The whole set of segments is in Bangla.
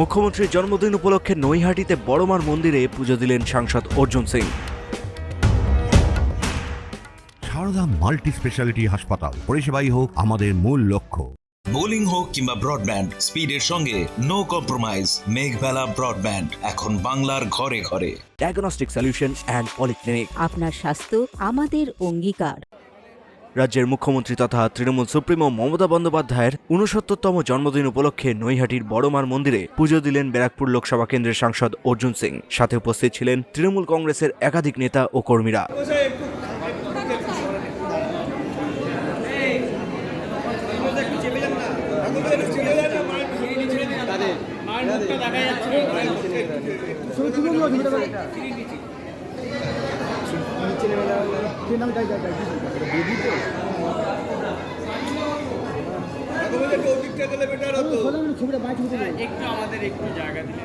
মুখ্যমন্ত্রীর জন্মদিন উপলক্ষে নৈহাটিতে বড়মার মন্দিরে পুজো দিলেন সাংসদ অর্জুন সিং। সারদা মাল্টি স্পেশালিটি হাসপাতাল পরিষেবাই হোক আমাদের মূল লক্ষ্য। বোলিং হোক কিংবা ব্রডব্যান্ড স্পিডের সঙ্গে নো কম্প্রোমাইজ মেঘবেলা ব্রডব্যান্ড এখন বাংলার ঘরে ঘরে। ডায়াগনস্টিক সলিউশন অ্যান্ড পলিক্লিনিক আপনার স্বাস্থ্য আমাদের অঙ্গীকার। রাজ্যের মুখ্যমন্ত্রী তথা তৃণমূল সুপ্রিমো মমতা বন্দ্যোপাধ্যায়ের উনসত্তরতম জন্মদিন উপলক্ষে নৈহাটির বড়মার মন্দিরে পুজো দিলেন ব্যারাকপুর লোকসভা কেন্দ্রের সাংসদ অর্জুন সিং সাথে উপস্থিত ছিলেন তৃণমূল কংগ্রেসের একাধিক নেতা ও কর্মীরা ছবিটা বাইরে একটু আমাদের একটু জায়গা দিলে।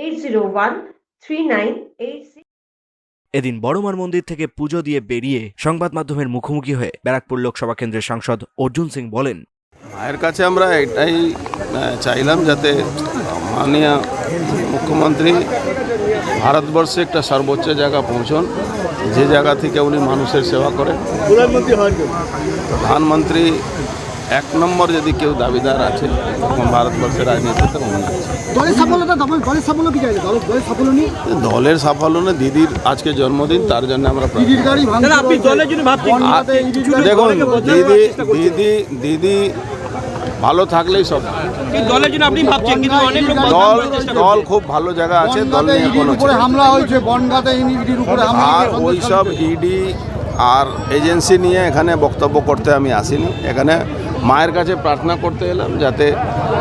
eight zero one three nine eight এদিন বড়মার মন্দির থেকে পুজো দিয়ে বেরিয়ে সংবাদ মাধ্যমের মুখোমুখি হয়ে ব্যারাকপুর লোকসভা কেন্দ্রের সাংসদ অর্জুন সিং বলেন মায়ের কাছে আমরা এটাই চাইলাম যাতে মাননীয় মুখ্যমন্ত্রী ভারতবর্ষে একটা সর্বোচ্চ জায়গা পৌঁছন যে জায়গা থেকে উনি মানুষের সেবা করেন। প্রধানমন্ত্রী এক নম্বর যদি কেউ দাবিদার আছে তখন ভারতবর্ষের রাজনীতিতে। দলের দলের সাফল্য কি চাইছে? দলের দলের সাফল্য নিয়ে? দলের সাফল্য না দিদির আজকে জন্মদিন তার জন্য আমরা গাড়ি দেখুন দিদি দিদি দিদি ভালো থাকলেই সব। দলের জন্য আপনি ভাবছেন কিন্তু অনেক লোক দল দল খুব ভালো জায়গা আছে দল নিয়ে কোনো উপরে হামলা হয়েছে বনগাতে ইডির উপরে হামলা আর হয়েছে, ওই সব ইডি আর এজেন্সি নিয়ে এখানে বক্তব্য করতে আমি আসিনি। এখানে মায়ের কাছে প্রার্থনা করতে এলাম যাতে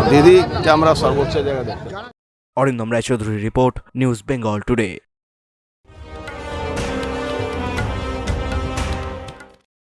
দিদিকে আমরা সর্বোচ্চ জায়গা দেখতে অরিন্দম রায়চৌধুরীর রিপোর্ট, নিউজ বেঙ্গল টুডে।